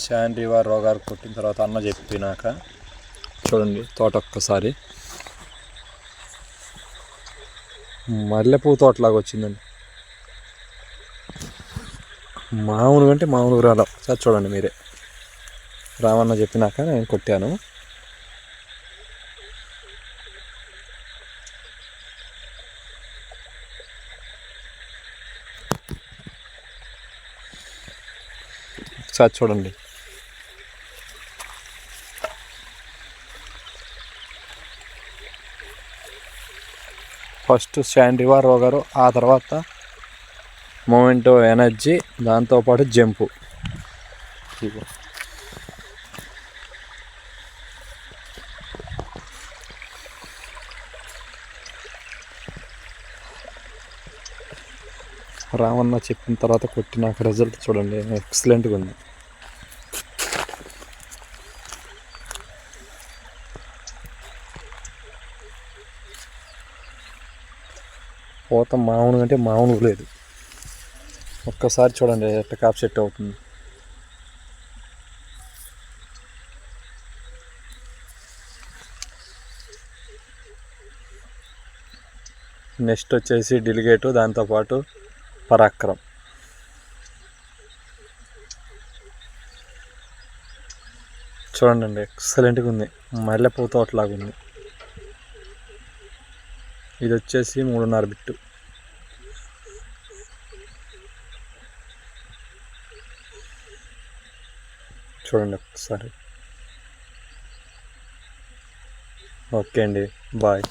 శాండ్రివర్ రోగారు కొట్టిన తర్వాత అన్న చెప్పినాక చూడండి తోట ఒక్కసారి. మల్లెపూ తోటలాగా వచ్చిందండి. మామూలు అంటే మామూలు రాల. సార్ చూడండి మీరే. రామన్న చెప్పినాక నేను కొట్టాను. ఒకసారి చూడండి. ఫస్ట్ శాండివార్ ఒకరు ఆ తర్వాత మూమెంటో ఎనర్జీ దాంతోపాటు జంపు. రామన్న చెప్పిన తర్వాత కొట్టిన రిజల్ట్ చూడండి ఎక్సలెంట్గా ఉంది. పోత మామూలుగా అంటే మామూలుగా లేదు. ఒక్కసారి చూడండి ఎట్ట కాప్ సెట్ అవుతుంది. నెక్స్ట్ వచ్చేసి డిలిగేటు దాంతోపాటు పరాక్రమ్. చూడండి ఎక్సలెంట్గా ఉంది. మల్లెపూ తోటలాగా ఉంది. ఇది వచ్చేసి మూడున్నర బిట్టు. చూడండి ఒకసారి. ఓకే అండి. బాయ్.